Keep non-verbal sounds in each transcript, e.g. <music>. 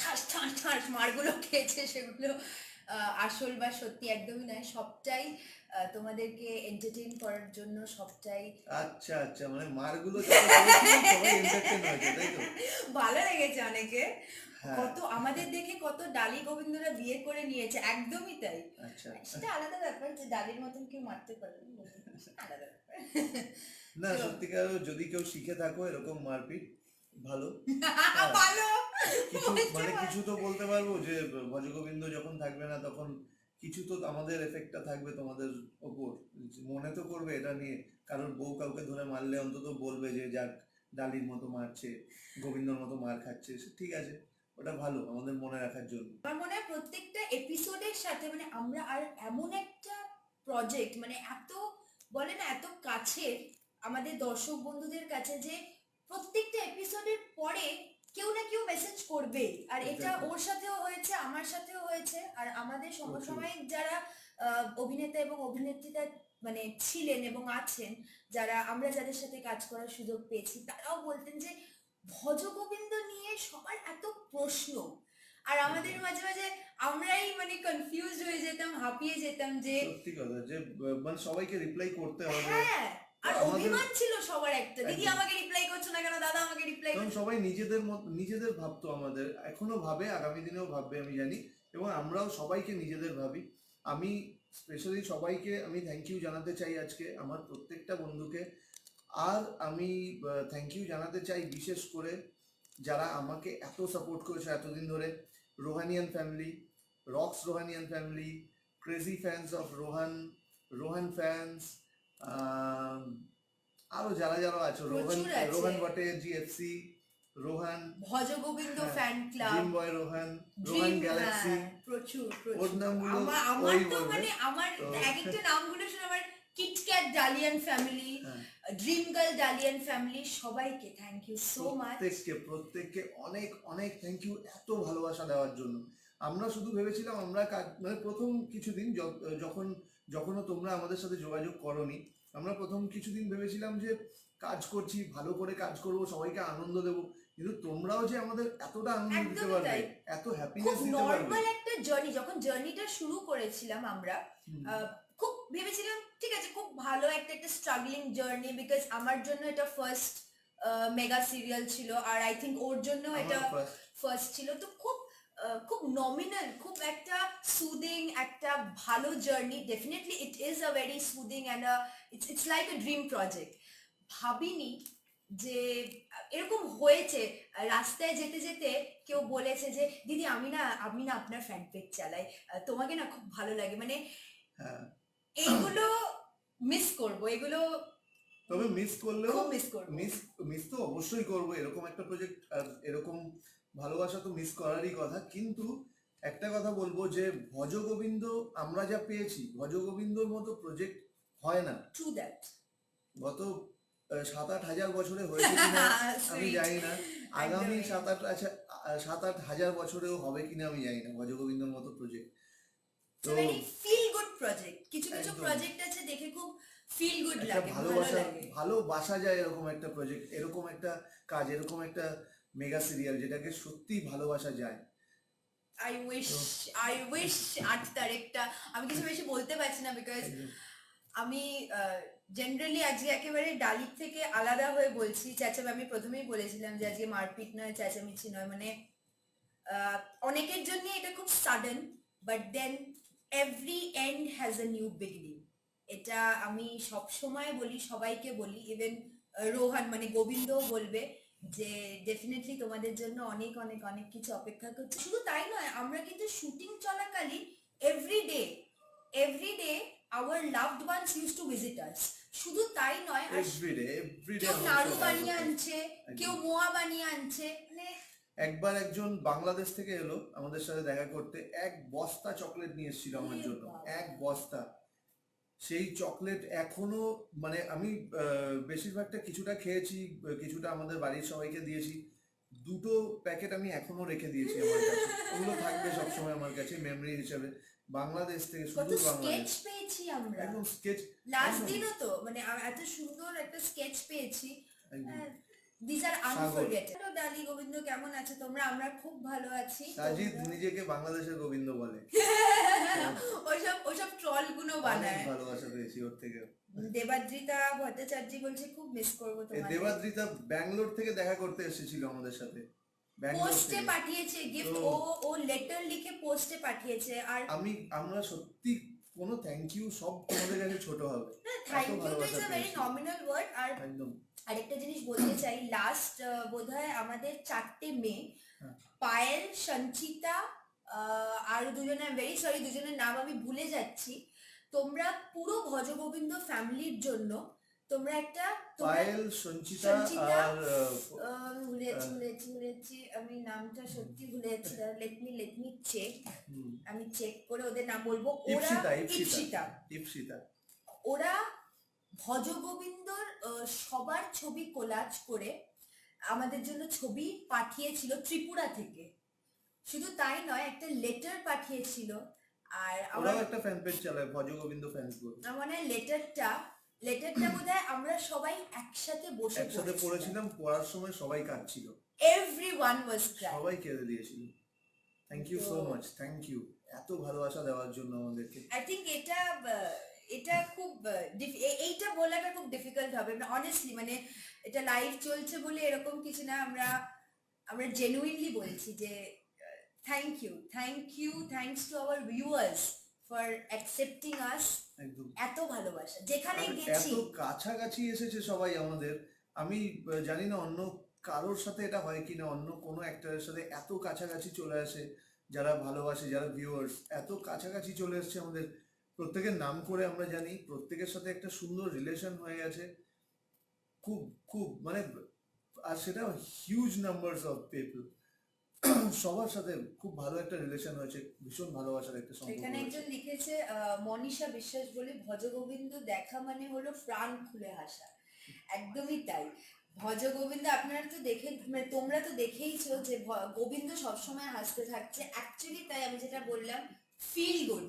ঠাস ঠাস ঠাস মারগুলো খেয়েছে সেগুলো। আসল বা সত্যি একদমই নয়। সবটাই তোমাদেরকে এন্টারটেইন করার জন্য সবটাই। আচ্ছা আচ্ছা মানে মারগুলো ভালো লেগেছে অনেকে। হ্যাঁ। কত আমাদের দেখে কত ডালি গোবিন্দরা বিয়ে করে নিয়েছে একদমই তাই। আচ্ছা। সেটা আলাদা ব্যাপার যে ডালির মতন কেউ মারতে পারে আলাদা ব্যাপার। না সত্যিকার যদি কেউ শিখে থাকো এরকম মারপিট ভালো। <laughs> ভালো। কিছু মানে কিছু তো বলতে পারব যে ভজগোবিন্দ যখন থাকবে না তখন কিছু তো আমাদের এফেক্টটা থাকবে তোমাদের ওপর। মনে তো করবে এটা নিয়ে। কারোর বউ কাউকে ধরে মারলে অন্তত বলবে যে যাক ডালির মতো মারছে গোবিন্দর মতো মার খাচ্ছে। ঠিক আছে ওটা ভালো আমাদের মনে রাখার জন্য। আমার মনে হয় প্রত্যেকটা এপিসোডের সাথে মানে আমরা আর এমন একটা প্রজেক্ট মানে এত বলে না এত কাছের আমাদের দর্শক বন্ধুদের কাছে যে প্রত্যেকটা এপিসোডের পরে কেউ না কেউ মেসেজ করবে। আর এটা ওর সাথেও হয়েছে আমার সাথেও হয়েছে। আর আমাদের সমসাময়িক যারা অভিনেতা এবং অভিনেত্রীরা মানে ছিলেন এবং আছেন যারা আমরা যাদের সাথে কাজ করার সুযোগ পেয়েছি তারাও বলতেন যে ভজগোবিন্দ নিয়ে সবার এত প্রশ্ন। আর আমাদের মাঝে মাঝে আমরাই মানে কনফিউজ হয়ে যেতাম হাঁপিয়ে যেতাম যে সত্যি কথা যে মানে সবাইকে রিপ্লাই করতে হবে। হ্যাঁ। আর অভিমান ছিল সবার একটা। দিদি আমাকে রিপ্লাই করছ না কেন? দাদা আমাকে রিপ্লাই কারণ সবাই নিজেদের নিজেদের ভাবতো আমাদের। এখনও ভাবে আগামী দিনেও ভাববে আমি জানি। এবং আমরাও সবাইকে নিজেদের ভাবি। আমি স্পেশালি সবাইকে আমি থ্যাংক ইউ জানাতে চাই আজকে আমার প্রত্যেকটা বন্ধুকে। আর আমি থ্যাংক ইউ জানাতে চাই বিশেষ করে যারা আমাকে এত সাপোর্ট করেছে এতদিন ধরে। Rohanian family rocks Rohanian family crazy fans of Rohan Rohan fans আরও যারা যারা আছে রোহান। রোহান ভটে জিএফসি রোহান ভজগোবিন্দ হ্যাঁ, fan club dream boy Rohan Rohan galaxy প্রচুর ওর প্রচুর। নামগুলো আমার আমার তো মানে আমার এক একটা নামগুলো শুনে আমার KitKat Dalian family. Dream girl Dalian family সবাইকে থ্যাংক ইউ সো মাচ প্রত্যেককে প্রত্যেককে অনেক অনেক থ্যাংক ইউ এত ভালোবাসা দেওয়ার জন্য। আমরা শুধু ভেবেছিলাম আমরা মানে প্রথম কিছুদিন যখন যখনও তোমরা আমাদের সাথে যোগাযোগ করনি আমরা প্রথম কিছুদিন ভেবেছিলাম যে কাজ করছি ভালো করে কাজ করব সবাইকে আনন্দ দেব কিন্তু তোমরাও যে আমাদের এতটা আনন্দ দিতে পারবে এত হ্যাপিনেস দিতে পারবে। নর্মাল একটা জার্নি যখন জার্নিটা শুরু করেছিলাম আমরা খুব ভেবেছিলাম ঠিক আছে খুব ভালো একটা একটা স্ট্রাগলিং জার্নি বিকজ আমার জন্য এটা ফার্স্ট মেগা সিরিয়াল ছিল আর আই থিঙ্ক ওর জন্য এটা ফার্স্ট ছিল তো খুব খুব নমিনাল খুব একটা সুদিং একটা ভালো journey definitely it is a very soothing and it's it's like a dream project ভাবিনি যে এরকম হয়েছে রাস্তায় যেতে যেতে কেউ বলেছে যে দিদি আমি না আমি না আপনার ফ্যান পেজ চালাই। তোমাকে না খুব ভালো লাগে। মানে হ্যাঁ। এইগুলো মিস করব এগুলো তবে মিস করলেও মিস করব। মিস মিস তো অবশ্যই করব। এরকম একটা প্রজেক্ট আর এরকম ভালোবাসা তো মিস করারই কথা। কিন্তু একটা কথা বলব যে ভজগোবিন্দ আমরা যা পেয়েছি ভজগোবিন্দর মতো প্রজেক্ট হয় না। ট্রু দ্যাট গত সাত আট হাজার বছরে হয়েছে কিনা <laughs> আমি জানি না। আগামী সাত আট সাত আট হাজার বছরেও হবে কিনা আমি জানি না ভজগোবিন্দর মতো প্রজেক্ট তো ফিল গুড প্রজেক্ট কিছু কিছু প্রজেক্ট আছে দেখে খুব ফিল গুড লাগে ভালোবাসা ভালোবাসা যায় এরকম একটা প্রজেক্ট এরকম একটা কাজ এরকম একটা মেগা সিরিয়াল যেটাকে সত্যি ভালোবাসা যায়। আই উইশ আই উইশ আট তারিখটা আমি কিছু বেশি বলতে পারছি না বিকজ আমি জেনারেলি আজকে একেবারে ডালির থেকে আলাদা হয়ে বলছি। চেঁচাম আমি প্রথমেই বলেছিলাম যে আজকে মারপিট নয়, চেঁচামেচি নয় মানে অনেকের জন্য এটা খুব sudden but then every end has a new beginning এটা আমি সব সময় বলি, সবাইকে বলি ইভেন রোহান মানে গোবিন্দও বলবে যে ডেফিনেটলি তোমাদের জন্য অনেক অনেক অনেক কিছু অপেক্ষা করছে। শুধু তাই নয় আমরা কিন্তু শুটিং চলাকালীন every day every day our loved ones used to visit us শুধু তাই নয় আর কেউ নাড়ু বানিয়ে আনছে কেউ মোয়া বানিয়ে আনছে মানে একবার একজন বাংলাদেশ থেকে এলো আমাদের সাথে দেখা করতে এক বস্তা চকলেট নিয়ে এসেছিল আমার জন্য। এক বস্তা। সেই চকলেট এখনও মানে আমি বেশিরভাগটা কিছুটা খেয়েছি কিছুটা আমাদের বাড়ির সবাইকে দিয়েছি। দুটো প্যাকেট আমি এখনও রেখে দিয়েছি আমার কাছে। ওগুলো থাকবে সবসময় আমার কাছে মেমরি হিসেবে। বাংলাদেশ থেকে শুধু বাংলাদেশ। পেয়েছি আমরা। একদম স্কেচ লাস্ট। দিনও তো মানে এত সুন্দর একটা স্কেচ পেয়েছি। দিস আর সাগর। আনফরগেটেড ডালি গোবিন্দ কেমন আছে তোমরা? আমরা খুব ভালো আছি। সাজিদ নিজেকে বাংলাদেশের গোবিন্দ বলে। ওর থেকে। দেবাদ্রিতা ভট্টাচার্য বলছে খুব মিস করব তোমাদের। দেবাদ্রিতা ব্যাঙ্গালোর থেকে দেখা করতে এসেছিল আমাদের সাথে। পোস্টে পাঠিয়েছে গিফট ও ও লেটার লিখে পোস্টে পাঠিয়েছে আর আমি আমরা সত্যি কোনো থ্যাংক ইউ সব তোমাদের কাছে ছোট হবে। Thank you is a very nominal word আর একদম। আরেকটা জিনিস বলতে চাই লাস্ট বোধহয় আমাদের চারটে মেয়ে হ্যাঁ। পায়েল সঞ্চিতা আর দুজনে ভেরি সরি দুজনের নাম আমি ভুলে যাচ্ছি। তোমরা পুরো ভজগোবিন্দ ফ্যামিলির জন্য তোমরা একটা পায়েল সঞ্চিতা আর ভুলেছি ভুলেছি ভুলেছি আমি নামটা সত্যি ভুলে যাচ্ছি let me let me check আমি চেক করে ওদের নাম বলব। ওরা ইপসিতা ইপসিতা ওরা ভজগোবিন্দর সবার ছবি কোলাজ করে আমাদের জন্য ছবি পাঠিয়েছিল ত্রিপুরা থেকে। শুধু তাই নয় একটা লেটার পাঠিয়েছিল। আর আমার একটা ফ্যান পেজ চালায় ভজ গোবিন্দ ফ্যান্স বলে। আমার মনে লেটারটা লেটারটা বোধহয় আমরা সবাই একসাথে বসে একসাথে পড়েছিলাম। পড়ার সময় সবাই কাঁদছিল। এভরি ওয়ান ওয়াজ সবাই কেঁদে দিয়েছিল। Thank you so much thank you এত ভালোবাসা দেওয়ার জন্য আমাদেরকে। আই থিঙ্ক এটা এটা খুব এইটা বলাটা খুব ডিফিকাল্ট হবে। মানে অনেস্টলি মানে এটা লাইভ চলছে বলে এরকম কিছু না আমরা আমরা জেনুইনলি বলছি যে thank you thank you thanks to our viewers for accepting us একদম। এত ভালোবাসা। যেখানে গেছি। এত কাছাকাছি এসেছে সবাই আমাদের। আমি জানি না অন্য কারোর সাথে এটা হয় কিনা অন্য কোনো অ্যাক্টরের সাথে এত কাছাকাছি চলে আসে যারা ভালোবাসে যারা ভিউয়ার্স এত কাছাকাছি চলে এসেছে আমাদের। প্রত্যেকের নাম করে আমরা জানি প্রত্যেকের সাথে একটা সুন্দর রিলেশন হয়ে গেছে। খুব খুব মানে আর সেটা হিউজ নাম্বারস অফ পিপল সবার সাথে খুব ভালো একটা রিলেশন হয়েছে ভীষণ ভালোবাসার একটা সম্পর্ক এখানে একজন লিখেছে মনীষা বিশ্বাস বলে ভজগোবিন্দ দেখা মানে হলো প্রাণ খুলে হাসা। একদমই তাই। ভজগোবিন্দ আপনারা তো দেখে মানে তোমরা তো দেখেইছো যে গোবিন্দ সবসময় হাসতে থাকছে। অ্যাকচুয়ালি তাই আমি যেটা বললাম feel good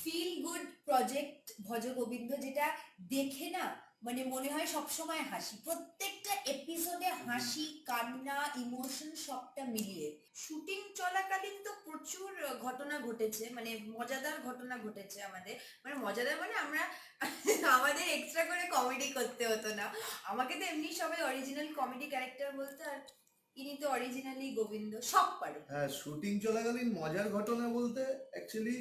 feel good project Bhajagobinda যেটা দেখে না মানে মনে হয় সবসময় হাসি। প্রত্যেকটা এপিসোডে হাসি, কান্না ইমোশন সবটা মিলিয়ে। শুটিং চলাকালীন তো প্রচুর ঘটনা ঘটেছে মানে মজাদার ঘটনা ঘটেছে আমাদের। মানে মজাদার মানে আমরা <laughs> আমাদের এক্সট্রা করে কমেডি করতে হতো না। আমাকে তো এমনি সবাই অরিজিনাল কমেডি ক্যারেক্টার বলতে আর ইনি তো অরিজিনালি গোবিন্দ, সব পারে। হ্যাঁ শুটিং চলাকালীন মজার ঘটনা বলতে অ্যাকচুয়ালি